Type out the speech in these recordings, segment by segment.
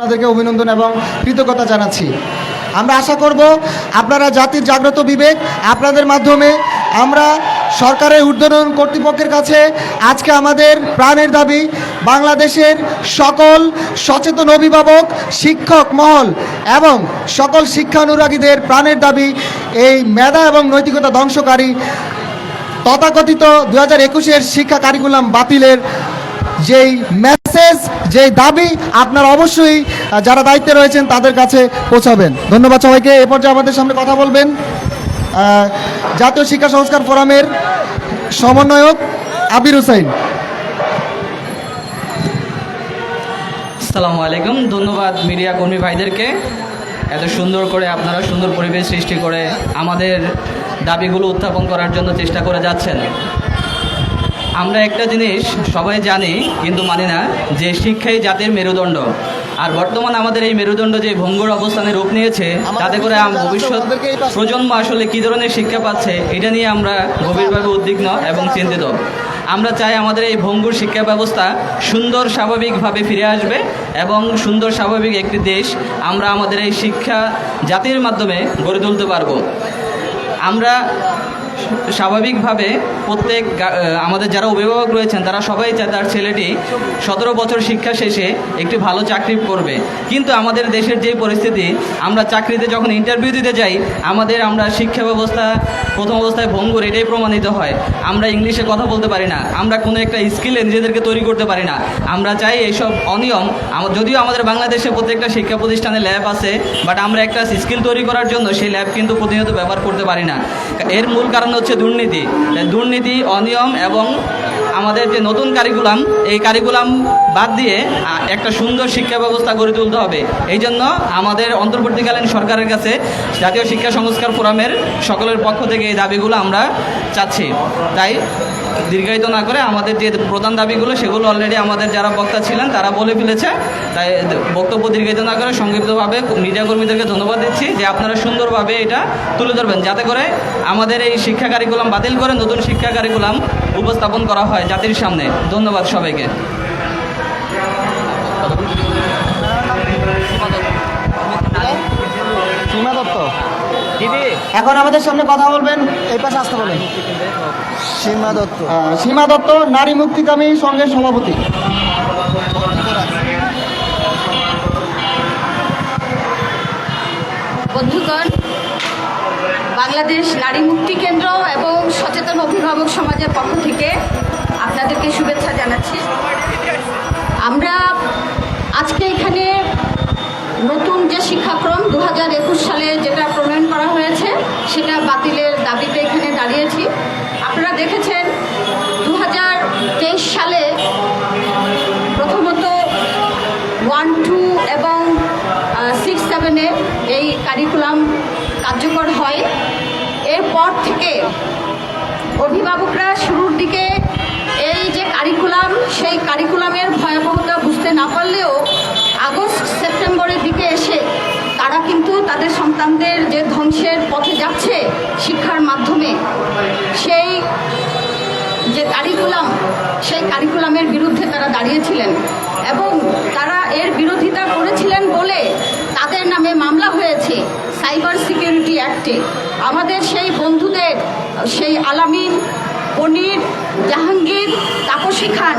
আপনাদেরকে অভিনন্দন এবং কৃতজ্ঞতা জানাচ্ছি। আমরা আশা করব আপনারা জাতির জাগ্রত বিবেক আপনাদের মাধ্যমে আমরা সরকারের উদ্বোধন কর্তৃপক্ষের কাছে আজকে আমাদের প্রাণের দাবি, বাংলাদেশের সকল সচেতন অভিভাবক, শিক্ষক মহল এবং সকল শিক্ষানুরাগীদের প্রাণের দাবি, এই মেধা এবং নৈতিকতা ধ্বংসকারী তথাকথিত দু হাজার একুশের শিক্ষা কারিকুলাম বাতিলের যেই মেসেজ যেই দাবি আপনারা অবশ্যই যারা দায়িত্বে রয়েছেন তাদের কাছে পৌঁছাবেন। ধন্যবাদ সবাইকে। এ পর্যায়ে আমাদের সামনে কথা বলবেন জাতীয় শিক্ষা সংস্কার ফোরামের সমন্বয়ক আবির হুসাইন। আসসালামু আলাইকুম। ধন্যবাদ মিডিয়া কর্মী ভাইদেরকে। এত সুন্দর করে আপনারা সুন্দর পরিবেশ সৃষ্টি করে আমাদের দাবিগুলো উত্থাপন করার জন্য চেষ্টা করে যাচ্ছেন। আমরা একটা জিনিস সবাই জানি, কিন্তু মানি না, যে শিক্ষাই জাতির মেরুদণ্ড। আর বর্তমান আমাদের এই মেরুদণ্ড যে ভঙ্গুর অবস্থানে রূপ নিয়েছে, তাতে করে ভবিষ্যৎ প্রজন্ম আসলে কী ধরনের শিক্ষা পাচ্ছে, এটা নিয়ে আমরা গভীরভাবে উদ্বিগ্ন এবং চিন্তিত। আমরা চাই আমাদের এই ভঙ্গুর শিক্ষা ব্যবস্থা সুন্দর স্বাভাবিকভাবে ফিরে আসবে এবং সুন্দর স্বাভাবিক একটি দেশ আমরা আমাদের এই শিক্ষা জাতির মাধ্যমে গড়ে তুলতে পারব। আমরা স্বাভাবিকভাবে প্রত্যেক আমাদের যারা অভিভাবক রয়েছেন, তারা সবাই চায় তার ছেলেটি সতেরো বছর শিক্ষা শেষে একটি ভালো চাকরি করবে। কিন্তু আমাদের দেশের যে পরিস্থিতি, আমরা চাকরিতে যখন ইন্টারভিউ দিতে যাই, আমাদের আমরা শিক্ষা ব্যবস্থা, প্রথম অবস্থায় ভঙ্গুর এটাই প্রমাণিত হয়। আমরা ইংলিশে কথা বলতে পারি না, আমরা কোনো একটা স্কিলে নিজেদেরকে তৈরি করতে পারি না। আমরা চাই এইসব অনিয়ম যদিও আমাদের বাংলাদেশে প্রত্যেকটা শিক্ষা প্রতিষ্ঠানে ল্যাব আছে বাট আমরা একটা স্কিল তৈরি করার জন্য সেই ল্যাব কিন্তু প্রতিনিয়ত ব্যবহার করতে পারি না। এর মূল কারণ হচ্ছে দুর্নীতি। দুর্নীতি, অনিয়ম এবং আমাদের যে নতুন কারিকুলাম এই কারিকুলাম বাদ দিয়ে একটা সুন্দর শিক্ষা ব্যবস্থা গড়ে তুলতে হবে। এই জন্য আমাদের অন্তর্বর্তীকালীন সরকারের কাছে জাতীয় শিক্ষা সংস্কার ফোরামের সকলের পক্ষ থেকে এই দাবিগুলো আমরা চাচ্ছি। তাই দীর্ঘায়িত না করে আমাদের যে প্রধান দাবিগুলো, সেগুলো অলরেডি আমাদের যারা বক্তা ছিলেন, তারা বলে ফেলেছে। তাই বক্তব্য দীর্ঘায়িত না করে সংক্ষিপ্তভাবে মিডিয়া কর্মীদেরকে ধন্যবাদ দিচ্ছি যে আপনারা সুন্দরভাবে এটা তুলে ধরবেন, যাতে করে আমাদের এই শিক্ষা কারিকুলাম বাতিল করে নতুন শিক্ষা কারিকুলাম উপস্থাপন করা হয় জাতির সামনে। ধন্যবাদ সবাইকে। সীমা দত্ত। এখন আমাদের সামনে কথা বলবেন এই পাশে আসতে বলেন। সীমা দত্ত। সীমা দত্ত নারী মুক্তিকামী সংঘের সভাপতি। বন্ধুগণ বাংলাদেশ নারী মুক্তি কেন্দ্র এবং সচেতন অভিভাবক সমাজের পক্ষ থেকে আপনাদেরকে শুভেচ্ছা জানাচ্ছি। আমরা আজকে এখানে নতুন যে শিক্ষাক্রম কারিকুলাম কার্যকর হয়। এরপর থেকে অভিভাবকরা শুরুর দিকে এই যে কারিকুলাম সেই কারিকুলামের ভয়াবহতা বুঝতে না পারলেও আগস্ট, সেপ্টেম্বরের দিকে এসে তারা কিন্তু তাদের সন্তানদের যে ধ্বংসের পথে যাচ্ছে শিক্ষার মাধ্যমে, সেই যে কারিকুলাম সেই কারিকুলামের বিরুদ্ধে তারা দাঁড়িয়েছিলেন। এবং তারা এর বিরোধিতা করেছিলেন বলে তাদের নামে মামলা সিকিউরিটি অ্যাক্টে আমাদের সেই বন্ধুদের, সেই আলামিন পনির, জাহাঙ্গীর, তাপসী খান,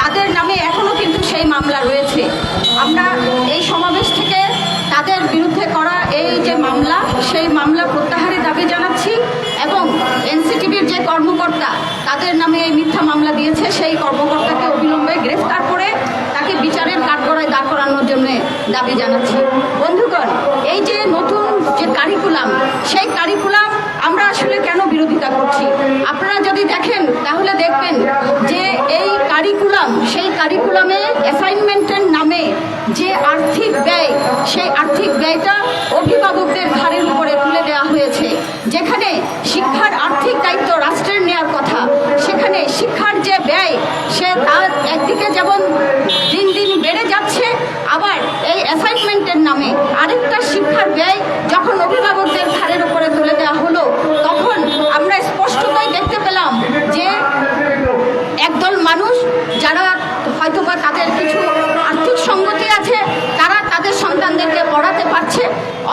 তাদের নামে এখনও কিন্তু সেই মামলা রয়েছে। আমরা এই সমাবেশ থেকে তাদের বিরুদ্ধে করা এই যে মামলা, সেই মামলা প্রত্যাহারের দাবি জানাচ্ছি এবং এনসিটিভির যে কর্মকর্তা, তাদের নামে এই মিথ্যা মামলা দিয়েছে, সেই কর্মকর্তাকে অবিলম্বে গ্রেফতার তাকে বিচারের কাঠগড়ায় দাঁড় করানোর জন্য দাবি জানাচ্ছি। বন্ধুগণ, এই যে নতুন যে কারিকুলাম সেই কারিকুলাম আমরা আসলে কেন বিরোধিতা করছি? আপনারা যদি দেখেন, তাহলে দেখবেন যে এই কারিকুলাম সেই কারিকুলামে অ্যাসাইনমেন্টের নামে যে আর্থিক ব্যয়, সেই নামে আরেকটা শিক্ষার ব্যয় যখন অভিভাবকদের ঘাড়ের উপরে তুলে দেওয়া হলো, তখন আমরা স্পষ্টতই দেখতে পেলাম যে একদল মানুষ যারা হয়তো বা তাদের কিছু আর্থিক সঙ্গতি আছে, তারা তাদের সন্তানদেরকে পড়াতে পারছে,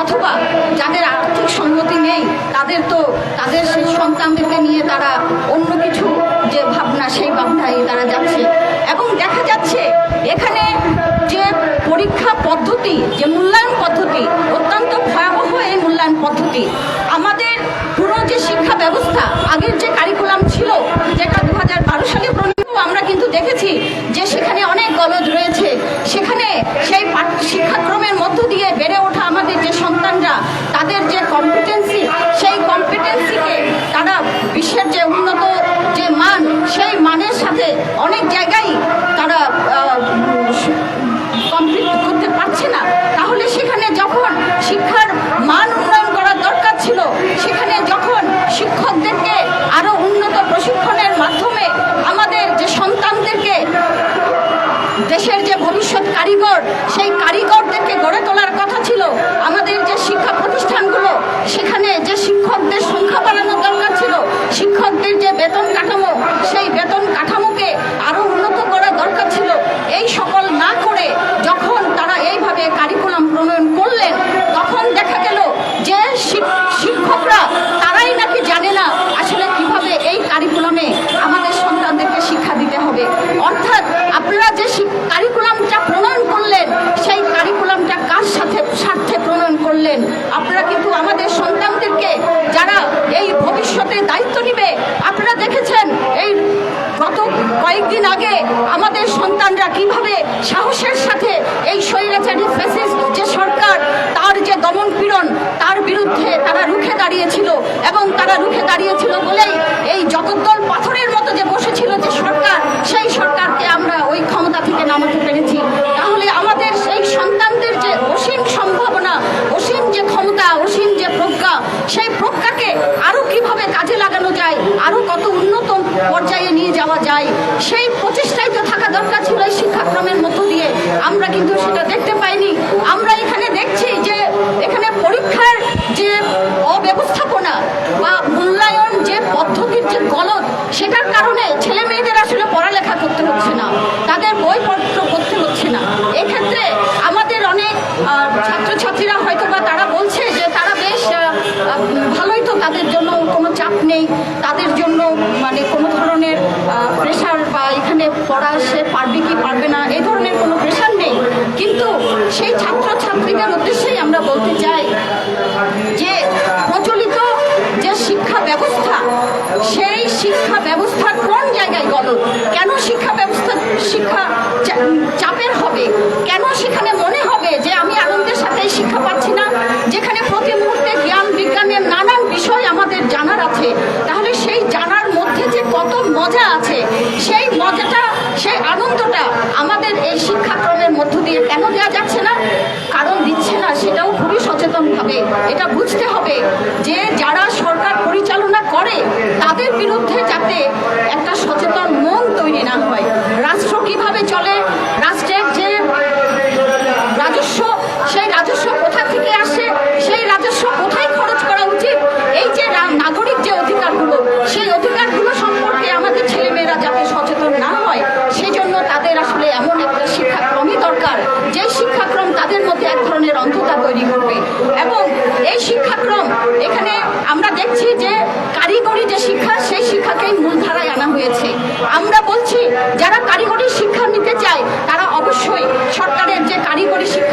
অথবা যাদের আর্থিক সঙ্গতি নেই, তাদের তো তাদের সন্তানদেরকে নিয়ে তারা অন্য ব্যবস্থা আগের যে কারিকুলাম ছিল, যেটা দু হাজার বারো সালে প্রণীত, আমরা কিন্তু দেখেছি যে সেখানে অনেক গলদ রয়েছে। সেখানে সেই শিক্ষাক্রমের মধ্য দিয়ে বেড়ে ওঠা আমাদের যে সন্তানরা, তাদের যে কম্পিটেন্সি সেই কম্পিটেন্সিকে তারা বিশ্বের যে উন্নত যে মান, সেই মানের সাথে অনেক জায়গায় তারা কমপ্লিট করতে পারছে না তাহলে সেখানে যখন শিক্ষার মান উন্নয়ন করার দরকার ছিল সেখানে যখন শিক্ষকদেরকে আরও উন্নত প্রশিক্ষণের মাধ্যমে আমাদের যে সন্তানদেরকে দেশের যে ভবিষ্যৎ কারিগর সেই কারিগরদেরকে গড়ে তোলার কথা ছিল আমাদের যে শিক্ষা প্রতিষ্ঠানগুলো সেখানে যে শিক্ষকদের সংখ্যা বাড়ানোর দরকার ছিল শিক্ষকদের যে বেতন কাঠামো সেই বেতন কাঠামোকে আরও উন্নত করার দরকার ছিল এই সকল না করে যখন তারা এইভাবে কারিকুলাম প্রণয়ন করলেন তখন দেখা গেল যে শিক- শিক্ষকরা তারাই নাকি জানে না আসলে কীভাবে এই কারিকুলামে আমাদের সন্তানদেরকে শিক্ষা দিতে হবে অর্থাৎ আপনারা যে শিক- কারিকুলামটা প্রণয়ন করলেন সেই কারিকুলামটা কার সাথে স্বার্থে প্রণয়ন করলেন আপনারা কিন্তু আমাদের সন্তানদেরকে যারা এই ভবিষ্যতে দায়িত্ব নিবে আপনারা দেখেছেন এই গত কয়েকদিন আগে আমাদের সন্তানরা কীভাবে সাহসের সাথে এই স্বৈরাচারী ফ্যাসিস্ট যে সরকার তার যে দমন পীড়ন তার বিরুদ্ধে তারা রুখে দাঁড়িয়েছিল এবং তারা রুখে দাঁড়িয়েছিল বলেই এই জগদ্দল পাথরের মতো যে বসেছিল যে সরকার, সেই সরকারকে আমরা ওই ক্ষমতা থেকে নামাতে পেরেছি। তাহলে আমাদের সেই সন্তানদের যে অসীম সম্ভাবনা, অসীম যে ক্ষমতা, অসীম যে প্রজ্ঞা, সেই প্রজ্ঞাকে আরও কীভাবে কাজে লাগানো যায় আরও কত উন্নত পর্যায়ে নিয়ে যাওয়া যায়, সেই প্রচেষ্টাই তো থাকা দরকার ছিল এই শিক্ষাক্রমের মধ্য দিয়ে। আমরা কিন্তু সেটা দেখতে পাইনি আমরা এখানে দেখছি যে এখানে পরীক্ষার যে অব্যবস্থাপনা বা মূল্যায়ন যে যে গলত, সেটার কারণে ছেলে মেয়েদের আসলে পড়ালেখা করতে হচ্ছে না, তাদের বইপত্র করতে হচ্ছে না। এক্ষেত্রে আমাদের অনেক ছাত্রছাত্রীরা হয়তো বা তারা বলছে যে তারা বেশ ভালোই তো তাদের জন্য কোনো চাপ নেই, তাদের জন্য মানে কোনো ধরনের প্রেশার বা এখানে পড়া সে পারবে কি পারবে না এই ধরনের কোনো প্রেশার নেই। কিন্তু সেই ছাত্রছাত্রীদের উদ্দেশ্যেই আমরা বলতে চাই যে প্রচলিত যে শিক্ষা ব্যবস্থা সেই শিক্ষা ব্যবস্থা কোন জায়গায় গলত কেন শিক্ষা ব্যবস্থা শিক্ষা চা- চাপের হবে কেন সেখানে মনে হবে যে আমি আনন্দের সাথে এই শিক্ষা পাচ্ছি না যেখানে প্রতি মুহূর্তে জ্ঞান বিজ্ঞানের নানান বিষয় আমাদের জানার আছে তাহলে সেই জানার মধ্যে যে কত মজা আছে সেই মজাটা সেই আনন্দটা আমাদের এই শিক্ষাক্রমের মধ্য দিয়ে কেন দেওয়া যাচ্ছে না? কারণ দিচ্ছে না সেটাও খুবই সচেতনভাবে এটা বুঝতে হবে। করি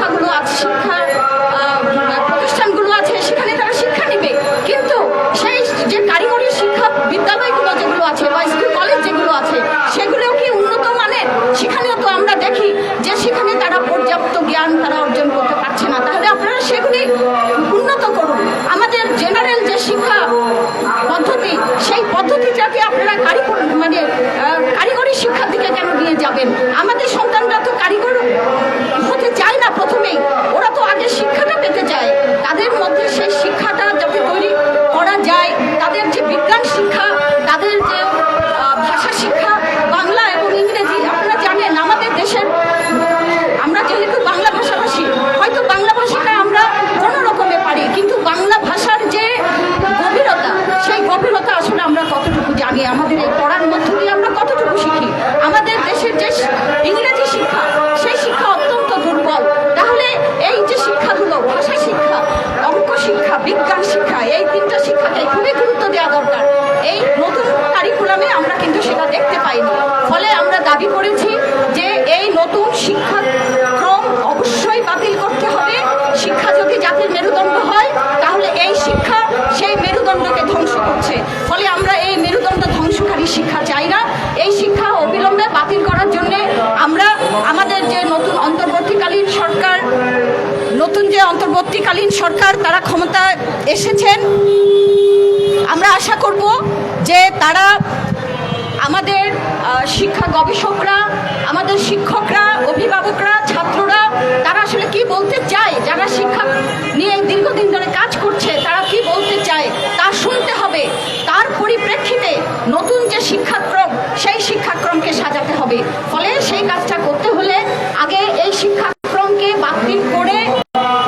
অবিলম্বে বাতিল করার জন্য আমরা আমাদের যে নতুন অন্তর্বর্তীকালীন সরকার, নতুন যে অন্তর্বর্তীকালীন সরকার, তারা ক্ষমতায় এসেছেন। আমরা আশা করব যে তারা আমাদের শিক্ষা গবেষকরা, আমাদের শিক্ষকরা, অভিভাবকরা, ছাত্ররা, তারা আসলে কি বলতে চায়? যারা শিক্ষা নিয়ে দীর্ঘদিন ধরে কাজ করছে, তারা কি বলতে চায় তা শুনতে হবে তার পরিপ্রেক্ষিতে নতুন যে শিক্ষাক্রম সেই শিক্ষাক্রমকে সাজাতে হবে ফলে সেই কাজটা করতে হলে আগে এই শিক্ষাক্রমকে বাতিল করে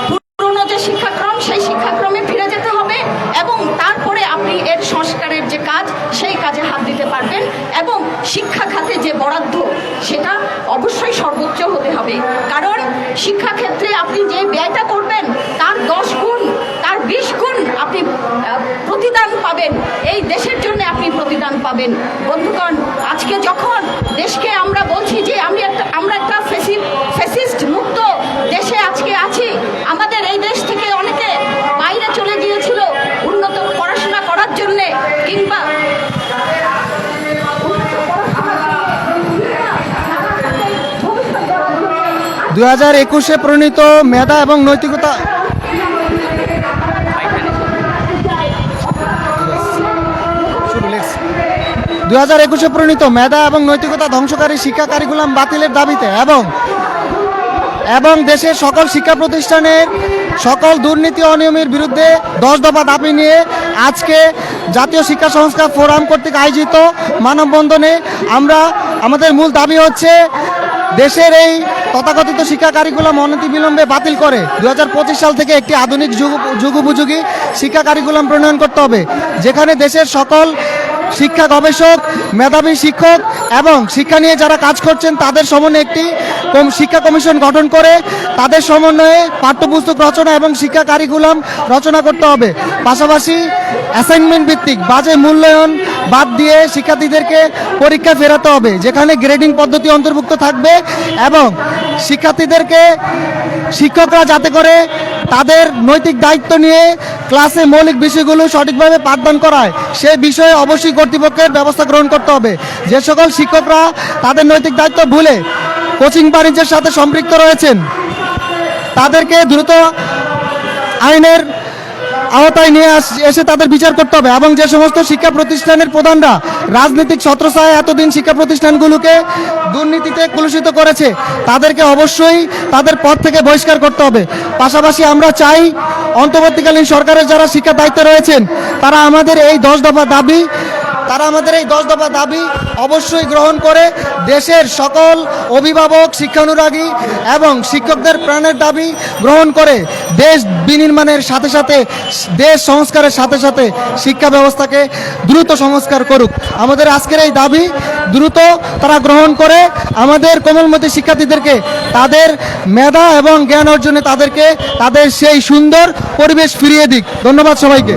পুরনো যে শিক্ষাক্রম সেই শিক্ষাক্রমে ফিরে যেতে হবে এবং তারপরে আপনি এর সংস্কারের যে কাজ সেই কাজে হাত দিতে পারবেন এবং শিক্ষা খাতে যে বরাদ্দ সেটা অবশ্যই সর্বোচ্চ হতে হবে কারণ শিক্ষাক্ষেত্রে আপনি যে ব্যয়টা করবেন তার দশ গুণ তার বিশ গুণ আপনি আহ, প্রতিদান পাবেন এই দেশের জন্য আপনি প্রতিদান পাবেন বন্ধুগণ আজকে যখন দেশকে আমরা বলছি যে আমি একটা আমরা একটা ফেসি ফেসিস্ট মুক্ত দেশে আজকে আছি আমাদের এই দেশ থেকে অনেকে বাইরে চলে গিয়েছিল উন্নত পড়াশোনা করার জন্যে কিংবা হাজার একুশে প্রণীত মেধা এবং নৈতিকতা। দুই হাজার একুশে প্রণীত মেধা এবং নৈতিকতা ধ্বংসকারী শিক্ষা কারিকুলাম বাতিলের দাবিতে এবং এবং দেশের সকল শিক্ষা প্রতিষ্ঠানের সকল দুর্নীতি অনিয়মের বিরুদ্ধে দশ দফা দাবি নিয়ে আজকে জাতীয় শিক্ষা সংস্কার ফোরাম কর্তৃক আয়োজিত মানববন্ধনে আমরা, আমাদের মূল দাবি হচ্ছে দেশের এই তথাকথিত শিক্ষা কারিকুলাম অনতি বিলম্বে বাতিল করে। দু হাজার পঁচিশ সাল থেকে একটি আধুনিক যুগ যুগোপযোগী শিক্ষা কারিকুলাম প্রণয়ন করতে হবে, যেখানে দেশের সকল শিক্ষা গবেষক, মেধাবী শিক্ষক এবং শিক্ষা নিয়ে যারা কাজ করছেন, তাদের সমন্বয়ে একটি শিক্ষা কমিশন গঠন করে তাদের সমন্বয়ে পাঠ্যপুস্তক রচনা এবং শিক্ষা কারিকুলাম রচনা করতে হবে। পাশাপাশি অ্যাসাইনমেন্ট ভিত্তিক বাজে মূল্যায়ন বাদ দিয়ে শিক্ষার্থীদেরকে পরীক্ষা ফেরাতে হবে, যেখানে গ্রেডিং পদ্ধতি অন্তর্ভুক্ত থাকবে এবং শিক্ষার্থীদেরকে শিক্ষকরা যাতে করে তাদের নৈতিক দায়িত্ব নিয়ে ক্লাসে মৌলিক বিষয়গুলো সঠিকভাবে পাঠদান করায়, সে বিষয়ে অবশ্যই কর্তৃপক্ষের ব্যবস্থা গ্রহণ করতে হবে। যে সকল শিক্ষকরা তাদের নৈতিক দায়িত্ব ভুলে কোচিং বাণিজ্যের সাথে সম্পৃক্ত রয়েছেন, তাদেরকে দ্রুত আইনের আওতায় নিয়ে এসে তাদের বিচার করতে হবে এবং যে সমস্ত শিক্ষা প্রতিষ্ঠানের প্রধানরা রাজনৈতিক ছত্রছায় এতদিন শিক্ষা প্রতিষ্ঠানগুলোকে দুর্নীতিতে কলুষিত করেছে, তাদেরকে অবশ্যই তাদের পদ থেকে বহিষ্কার করতে হবে। পাশাপাশি আমরা চাই অন্তর্বর্তীকালীন সরকারের যারা শিক্ষা দায়িত্বে রয়েছেন, তারা আমাদের এই দশ দফা দাবি তারা আমাদের এই দশ দফা দাবি অবশ্যই গ্রহণ করে। দেশের সকল অভিভাবক, শিক্ষানুরাগী এবং শিক্ষকদের প্রাণের দাবি গ্রহণ করে। দেশ বিনির্মাণের সাথে সাথে, দেশ সংস্কারের সাথে সাথে শিক্ষা ব্যবস্থাকে দ্রুত সংস্কার করুক। আমাদের আজকের এই দাবি দ্রুত তারা গ্রহণ করে। আমাদের কোমলমতি শিক্ষার্থীদেরকে, তাদের মেধা এবং জ্ঞান অর্জনে তাদেরকে, তাদের সেই সুন্দর পরিবেশ ফিরিয়ে দিক। ধন্যবাদ সবাইকে।